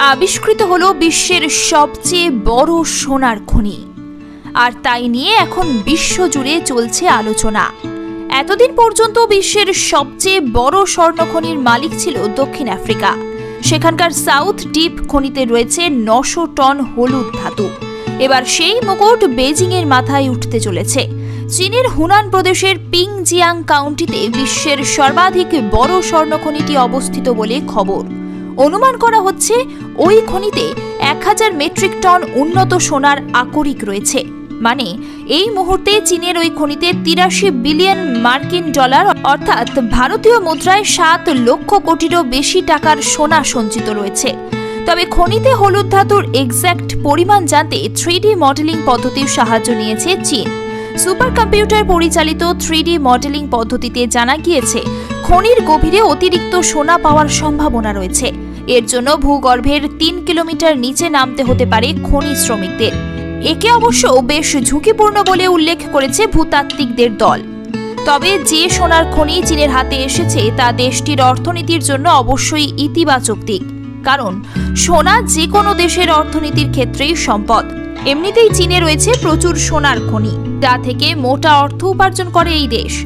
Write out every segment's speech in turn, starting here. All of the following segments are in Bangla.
আবিষ্কৃত হলো বিশ্বের সবচেয়ে বড় সোনার খনি। আর তাই নিয়ে এখন বিশ্বজুড়ে চলছে আলোচনা। এতদিন পর্যন্ত বিশ্বের সবচেয়ে বড় স্বর্ণখনির মালিক ছিল দক্ষিণ আফ্রিকা। সেখানকার সাউথ ডিপ খনিতে রয়েছে নশো টন হলুদ ধাতু। এবার সেই মুকুট বেজিংয়ের মাথায় উঠতে চলেছে। চীনের হুনান প্রদেশের পিংজিয়াং কাউন্টিতে বিশ্বের সর্বাধিক বড় স্বর্ণখনিটি অবস্থিত বলে খবর। অনুমান করা হচ্ছে ওই খনিতে এক হাজার মেট্রিক টন উন্নত সোনার আকরিক রয়েছে। মানে এই মুহূর্তে চীনের ওই খনিতে তিরাশি বিলিয়ন মার্কিন ডলার অর্থাৎ ভারতীয় মুদ্রায় সাত লক্ষ কোটিরও বেশি টাকার সোনা সঞ্চিত রয়েছে। তবে খনিতে হলুদ ধাতুর এক্স্যাক্ট পরিমাণ জানতে থ্রি মডেলিং পদ্ধতির সাহায্য নিয়েছে চীন। সুপার কম্পিউটার পরিচালিত থ্রি মডেলিং পদ্ধতিতে জানা গিয়েছে খনির গভীরে অতিরিক্ত সোনা পাওয়ার সম্ভাবনা রয়েছে। এর জন্য ভূগর্ভের তিন কিলোমিটার নিচে নামতে হতে পারে খনি শ্রমিকদের। একে অবশ্য বেশ ঝুঁকিপূর্ণ বলে উল্লেখ করেছে ভূতাত্ত্বিকদের দল। তবে যে সোনার খনি চীনের হাতে এসেছে, তা দেশটির অর্থনীতির জন্য অবশ্যই ইতিবাচক দিক। কারণ, সোনা যে কোনো দেশের অর্থনীতির ক্ষেত্রেই সম্পদ। এমনিতেই চীনে রয়েছে প্রচুর সোনার খনি। যা থেকে মোটা অর্থ উপার্জন করে এই দেশ।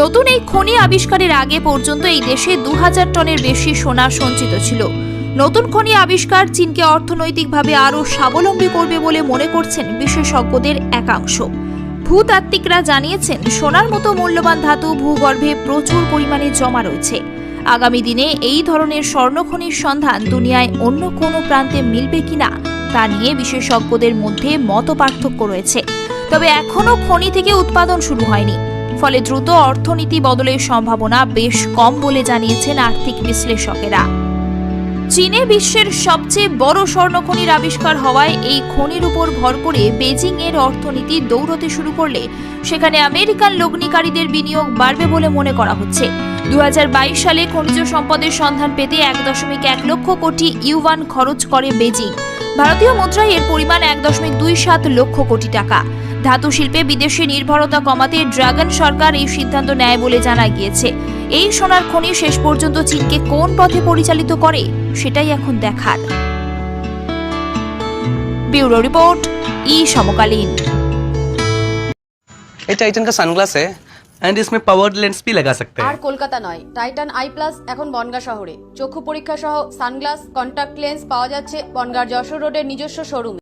নতুন এই খনি আবিষ্কারের আগে পর্যন্ত এই দেশে দু হাজার টনের বেশি সোনা সঞ্চিত ছিল। নতুন খনি আবিষ্কার চীনকে অর্থনৈতিকভাবে আরও স্বাবলম্বী করবে বলে মনে করছেন বিশেষজ্ঞদের একাংশ। ভূতাত্ত্বিকরা জানিয়েছেন, সোনার মতো মূল্যবান ধাতু ভূগর্ভে প্রচুর পরিমাণে জমা রয়েছে। আগামী দিনে এই ধরনের স্বর্ণখনির সন্ধান দুনিয়ায় অন্য কোনো প্রান্তে মিলবে কিনা তা নিয়ে বিশেষজ্ঞদের মধ্যে মত পার্থক্য রয়েছে। তবে এখনও খনি থেকে উৎপাদন শুরু হয়নি। ফলে দ্রুত অর্থনীতি বদলের সম্ভাবনা বেশ কম বলে জানিয়েছেন আর্থিক বিশ্লেষকেরা। চীনে বিশ্বের সবচেয়ে বড় স্বর্ণখনির আবিষ্কার হওয়ায় এই খনির উপর ভর করে বেজিং এর অর্থনীতি দৌড়তে শুরু করলে সেখানে আমেরিকান লগ্নিকারীদের বিনিয়োগ বাড়বে বলে মনে করা হচ্ছে। দু হাজার বাইশ সালে খনিজ সম্পদের সন্ধান পেতে এক দশমিক এক লক্ষ কোটি ইউয়ান খরচ করে বেজিং ভারতীয় মুদ্রায় এর পরিমাণ এক দশমিক দুই সাত লক্ষ কোটি টাকা। ধাতু শিল্পে বিদেশি নির্ভরতা কমাতে ড্রাগন সরকার এই সিদ্ধান্ত নেয় বলে জানা গিয়েছে এই সোনার খনি শেষ পর্যন্ত চীনকে কোন পথে পরিচালিত করে সেটাই এখন দেখার ব্যুরো রিপোর্ট ই সমকালীন ये टाइटन का सनग्लास है एंड इसमें पावर लेंस भी लगा सकते আর हैं কলকাতা নয় টাইটান আই প্লাস এখন বনগা শহরে চক্ষু পরীক্ষা সহ সানগ্লাস কন্টাক্ট লেন্স পাওয়া যাচ্ছে বনগার যশোর রোডের নিজস্ব শোরুমে